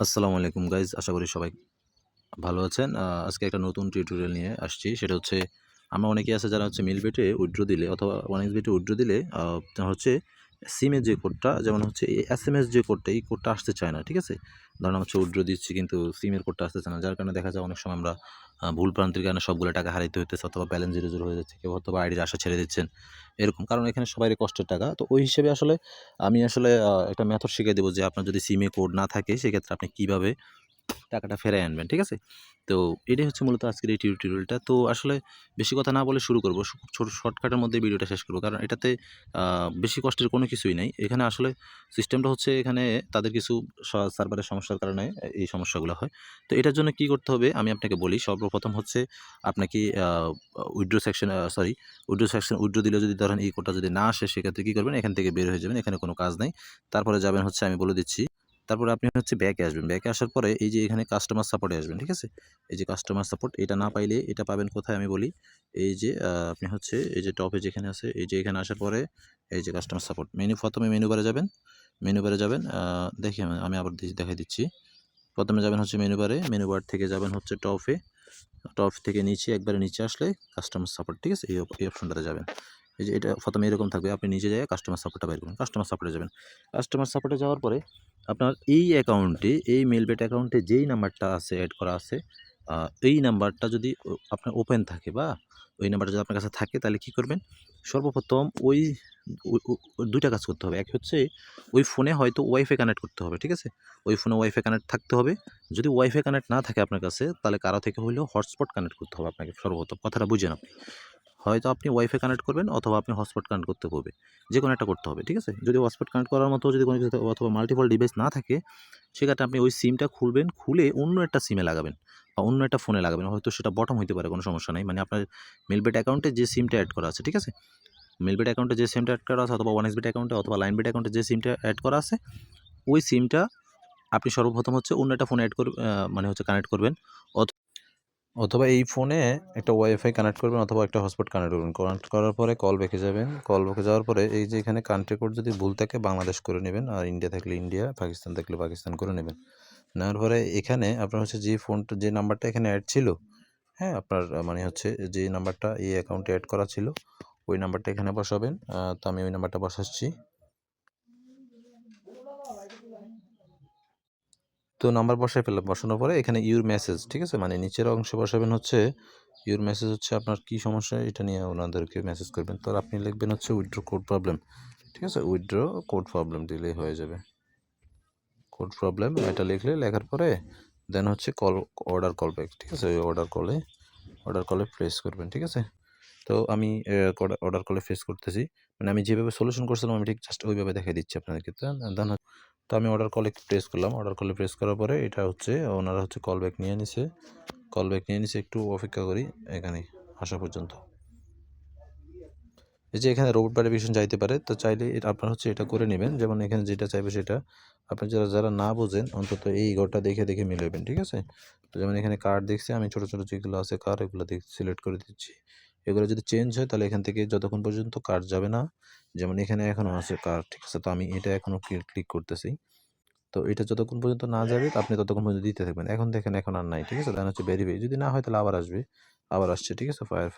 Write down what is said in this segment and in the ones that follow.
আসসালামু আলাইকুম গাইজ আশা করি সবাই ভালো আছেন। আজকে একটা নতুন টিউটোরিয়াল নিয়ে আসছি। সেটা হচ্ছে, আমরা অনেকেই আছে যারা হচ্ছে মিল বেটে উইড্রো দিলে অথবা অনেক বেটে উইড্রো দিলে হচ্ছে সিমের যে কোডটা যেমন হচ্ছে এই এস এম এস যে কোডটা এই কোডটা আসতে চায় না, ঠিক আছে? ধরুন হচ্ছে উইড্রো দিচ্ছি, কিন্তু সিমের কোডটা আসতে চায় না, যার কারণে দেখা যায় অনেক সময় আমরা ভুল প্রান্তির কারণে সবগুলো টাকা হারাইতে হইতেছে, অথবা ব্যালেন্স জিরো জিরো হয়ে যাচ্ছে, কেউ অথবা আইডির আশা ছেড়ে দিচ্ছেন, এরকম। কারণ এখানে সবাই কষ্টের টাকা। তো ওই হিসেবে আসলে আমি আসলে একটা মেথড শিখিয়ে দেবো যে আপনার যদি সিমে কোড না থাকে, সেক্ষেত্রে আপনি কীভাবে টাকাটা ফেরায় আনবেন, ঠিক আছে? তো এটাই হচ্ছে মূলত আজকের এই টিউটোরিয়ালটা তো আসলে বেশি কথা না বলে শুরু করব। ছোট শর্টকাটের মধ্যে ভিডিওটা শেষ করব। কারণ এটাতে বেশি কষ্টের কোনো কিছুই নাই। এখানে আসলে সিস্টেমটা হচ্ছে এখানে তাদের কিছু সার্ভারের সমস্যার কারণে এই সমস্যাগুলো হয়। তো এটার জন্য কি করতে হবে? আমি আপনাকে বলি, সর্বপ্রথম হচ্ছে আপনাকে withdraw section sorry withdraw section withdraw দিলে যদি ধরেন এই কোটা যদি না আসে, সেক্ষেত্রে কী করবেন? এখান থেকে বের হয়ে যাবেন। এখানে কোনো কাজ নেই। তারপরে যাবেন হচ্ছে, আমি বলে দিচ্ছি তারপরে আপনি হচ্ছে ব্যাকে আসবেন। ব্যাকে আসার পরে এই যে এখানে কাস্টমার সাপোর্টে আসবেন, ঠিক আছে? এই যে কাস্টমার সাপোর্ট এটা না পাইলে এটা পাবেন কোথায় আমি বলি? এই যে আপনি হচ্ছে এই যে টপে যেখানে আছে, এই যে এখানে আসার পরে এই যে কাস্টমার সাপোর্ট মেনু প্রথমে মেনু বারে যাবেন। মেনু বারে যাবেন দেখি আমি আবার দেখাই দিচ্ছি। প্রথমে যাবেন হচ্ছে মেনু বারে মেনু বার থেকে যাবেন হচ্ছে টপে টপ থেকে নিচে, একবারে নিচে আসলে কাস্টমার সাপোর্ট ঠিক আছে? এই অপশনটাতে যাবেন। এই যে এটা প্রথমে এরকম থাকবে, আপনি নিচে যায় কাস্টমার সাপোর্টটা বের করবেন কাস্টমার সাপোর্টে যাবেন। কাস্টমার সাপোর্টে যাওয়ার পরে আপনার এই অ্যাকাউন্টে এই মেলবেট অ্যাকাউন্টে যেই নাম্বারটা আছে অ্যাড করা আছে এই নাম্বারটা যদি আপনার ওপেন থাকে বা ওই নাম্বারটা যদি আপনার কাছে থাকে, তাহলে কি করবেন? সর্বপ্রথম ওই দুইটা কাজ করতে হবে। এক হচ্ছে ওই ফোনে হয়তো ওয়াইফাই কানেক্ট করতে হবে, ঠিক আছে? ওই ফোনে ওয়াইফাই কানেক্ট থাকতে হবে। যদি ওয়াইফাই কানেক্ট না থাকে আপনার কাছে, তাহলে কারও থেকে হলেও হটস্পট কানেক্ট করতে হবে আপনাকে সর্বপ্রথম। কথাটা বুঝেন আপনি। হয়তো আপনি ওয়াইফাই কানেক্ট করবেন অথবা আপনি হটস্পট কানেক্ট করতে হবে। যে কোনো একটা করতে হবে, ঠিক আছে? যদি হটস্পট কানেক্ট করার মতো যদি কোনো কিছু অথবা মাল্টিপল ডিভাইস না থাকে, সেক্ষেত্রে আপনি ওই সিমটা খুলবেন, খুলে অন্য একটা সিমে লাগাবেন বা অন্য একটা ফোনে লাগাবেন। হয়তো সেটা বটম হতে পারে, কোনো সমস্যা নেই। মানে আপনার মেলবেট অ্যাকাউন্টে যে সিমটা অ্যাড করা আছে, ঠিক আছে? মেলবেট অ্যাকাউন্টে যে সিমটা অ্যাড করা আছে অথবা ওয়ান এসবিট অ্যাকাউন্টে অথবা লাইনবেট অ্যাকাউন্টে যে সিমটা অ্যাড করা আছে, ওই সিমটা আপনি সর্বপ্রথম হচ্ছে অন্য একটা ফোনে অ্যাড করবেন মানে হচ্ছে কানেক্ট করবেন। অথবা এই ফোনে একটা ওয়াইফাই কানেক্ট করবেন অথবা একটা হটস্পট কানেক্ট করবেন। কানেক্ট করার পরে কল ব্যাকে যাবেন। কল ব্যাকে যাওয়ার পরে এই যে এখানে কান্ট্রি কোড যদি ভুল থাকে বাংলাদেশ করে নেবেন আর ইন্ডিয়া থাকলে ইন্ডিয়া পাকিস্তান থাকলে পাকিস্তান করে নেবেন। নেওয়ার পরে এখানে আপনার হচ্ছে যে ফোনটা যে নাম্বারটা এখানে অ্যাড ছিল হ্যাঁ আপনার মানে হচ্ছে যে নাম্বারটা এই অ্যাকাউন্টে অ্যাড করা ছিল, ওই নাম্বারটা এখানে বসাবেন। তো আমি ওই নাম্বারটা বসাচ্ছি। তো নাম্বার বসাই ফেললাম। বসানোর পরে এখানে ইউর মেসেজ ঠিক আছে? মানে নিচের অংশে বসাবেন হচ্ছে ইউর মেসেজ হচ্ছে আপনার কি সমস্যা? এটা নিয়ে ওনাদেরকে মেসেজ করবেন। তো আপনি লিখবেন হচ্ছে উইথড্র কোড প্রবলেম ঠিক আছে? উইথড্র কোড প্রবলেম দিলেই হয়ে যাবে। কোড প্রবলেম এটা লিখলে লেখার পরে দেন হচ্ছে কল অর্ডার কল ব্যাক ঠিক আছে? ওই অর্ডার কলে অর্ডার কলে প্রেস করবেন, ঠিক আছে? তো আমি অর্ডার কলে ফেস করতেছি। মানে আমি যেভাবে সলিউশন করছিলাম, আমি ঠিক জাস্ট ওইভাবে দেখাই দিচ্ছি আপনাদেরকে। দেন তো আমি অর্ডার কলে প্রেস করলাম। অর্ডার কলে প্রেস করার পরে এটা হচ্ছে, ওনারা হচ্ছে কল ব্যাক নিয়ে নিছে। কল ব্যাক নিয়ে নিছে, একটু অপেক্ষা করি এখানে আসা পর্যন্ত। এই যে এখানে রোবট ভেরিফিকেশন যাইতে পারে, তো চাইলে আপনার হচ্ছে এটা করে নেবেন। যেমন এখানে যেটা চাইবে সেটা আপনি যারা যারা না বোঝেন, অন্তত এই ঘরটা দেখে দেখে মিলাবেন ঠিক আছে? তো যেমন এখানে কার্ড দেখছি, আমি ছোটো ছোটো যেগুলো আছে কার এগুলো সিলেক্ট করে দিচ্ছি। এগুলো যদি চেঞ্জ হয়, তাহলে এখান থেকে যতক্ষণ পর্যন্ত কার্ড যাবে না, যেমন এখানে এখনও আছে কার্ড ঠিক আছে? তো আমি এটা এখনও ক্লিক করতেছি। তো এটা যতক্ষণ পর্যন্ত না যাবে আপনি ততক্ষণ পর্যন্ত দিতে থাকবেন। এখন দেখেন, এখন আর নাই, ঠিক আছে? দেন হচ্ছে ভেরিফাই যদি না হয়, তাহলে আবার আসবে, আবার আসছে, ঠিক আছে? ফায়ার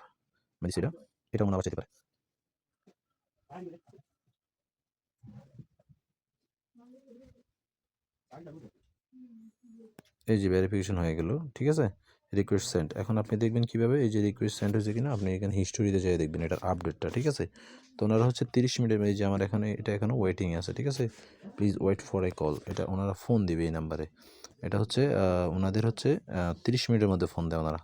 মানে সেটা, এটা মনে আবার পারে। এই যে ভেরিফিকেশন হয়ে গেল, ঠিক আছে? রিকোয়েস্ট সেন্ড এখন আপনি দেখবেন কীভাবে? এই যে রিকোয়েস্ট সেন্ড হয়েছে কিনা, আপনি এখানে হিস্টোরিতে যাই দেখবেন এটার আপডেটটা ঠিক আছে? তো ওনারা হচ্ছে তিরিশ মিনিটের এই যে আমার এখানে, এটা এখনও ওয়েটিং আছে, ঠিক আছে? Please wait for a call এটা ওনারা ফোন দিবে এই নাম্বারে এটা হচ্ছে ওনাদের হচ্ছে তিরিশ মিনিটের মধ্যে ফোন দেয় ওনারা।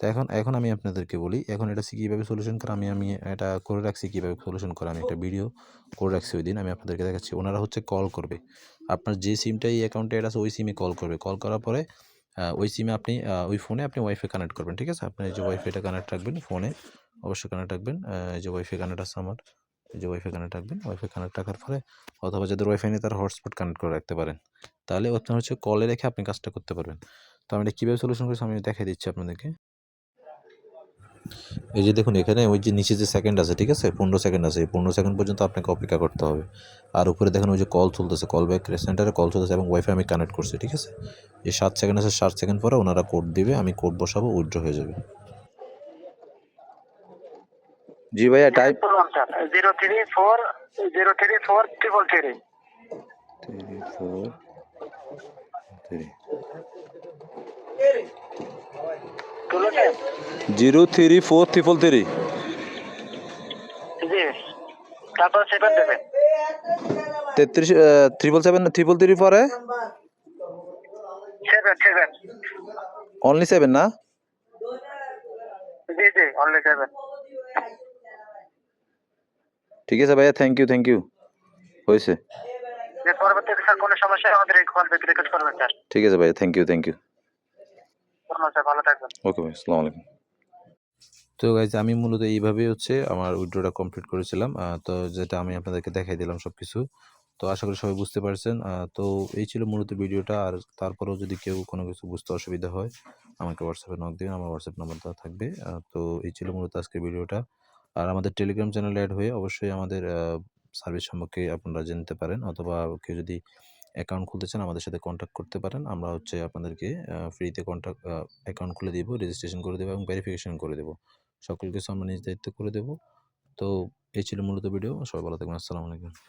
তো এখন এখন আমি আপনাদেরকে বলি, এখন এটা কীভাবে সলিউশন করা, আমি আমি এটা করে রাখছি কীভাবে সলিউশন করা, আমি একটা ভিডিও করে রাখছি ওই দিন, আমি আপনাদেরকে দেখাচ্ছি। ওনারা হচ্ছে কল করবে। আপনার যে সিমটা এই অ্যাকাউন্টে এটা আছে, ওই সিমে কল করবে। কল করার পরে ওই সিমে আপনি ওই ফোনে আপনি ওয়াইফাই কানেক্ট করবেন, ঠিক আছে? আপনি যে ওয়াইফাইটা কানেক্ট রাখবেন ফোনে অবশ্যই কানেক্ট রাখবেন। যে ওয়াইফাই কানেক্ট আছে আমার যে ওয়াইফাই কানেক্ট রাখবেন। ওয়াইফাই কানেক্ট রাখার ফলে অথবা যাদের ওয়াইফাই নেই তারা হটস্পট কানেক্ট করে রাখতে পারেন। তাহলে আপনার হচ্ছে কলে রেখে আপনি কাজটা করতে পারবেন। তো আমি এটা কীভাবে সলিউশন করেছি, আমি দেখাই দিচ্ছি আপনাদেরকে। এই যে দেখুন এখানে ওই যে নিচে যে সেকেন্ড আছে ঠিক আছে? পনেরো সেকেন্ড আছে। এই পনেরো সেকেন্ড পর্যন্ত আপনাকে অপেক্ষা করতে হবে। আর উপরে দেখেন ওই যে কল চলতেছে কল ব্যাক সেন্টারে কল চলতেছে এবং ওয়াইফাই আমি কানেক্ট করছি ঠিক আছে? এই সাত সেকেন্ড আছে সাত সেকেন্ড পরে ওনারা কোড দিবে আমি কোড বসাবো উইথড্র হয়ে যাবে। জি ভাইয়া type zero three four zero three four triple three three four three zero three four triple three. তেত্রিশ ট্রিপল সেভেন ট্রিপল থ্রি পরে? Only seven. না? ঠিক আছে ভাইয়া থ্যাংক ইউ থ্যাংক ইউ হয়েছে। পরবর্তীতে স্যার কোনো সমস্যা আমাদের এই কল ব্যাক করবেন স্যার। ঠিক আছে ভাইয়া থ্যাংক ইউ থ্যাংক ইউ ভালো থাকবেন। ওকে ভাই আসসালামু আলাইকুম। তো গাইজ আমি মূলত এইভাবেই হচ্ছে আমার উইড্রোটা কমপ্লিট করেছিলাম তো যেটা আমি আপনাদেরকে দেখাই দিলাম সব কিছু তো আশা করি সবাই বুঝতে পারছেন তো এই ছিল মূলত ভিডিওটা আর তারপরেও যদি কেউ কোনো কিছু বুঝতে অসুবিধা হয় আমাকে হোয়াটসঅ্যাপে নক দিবেন আমার হোয়াটসঅ্যাপ নাম্বার দেওয়া থাকবে তো এই ছিল মূলত আজকের ভিডিওটা। আর আমাদের টেলিগ্রাম চ্যানেলে অ্যাড হয়ে অবশ্যই আমাদের সার্ভিস সম্পর্কে আপনারা জানতে পারেন অথবা কেউ যদি অ্যাকাউন্ট খুলতে চান, আমাদের সাথে কন্ট্যাক্ট করতে পারেন। আমরা হচ্ছে আপনাদেরকে ফ্রিতে কন্ট্যাক্ট অ্যাকাউন্ট খুলে দেবো রেজিস্ট্রেশন করে দেবো এবং ভেরিফিকেশন করে দেবো। সকল কিছু আমরা নিজ দায়িত্ব করে দেবো। তো, এই ছিল মূলত ভিডিও সবাই ভালো থাকবেন। আসসালামু আলাইকুম।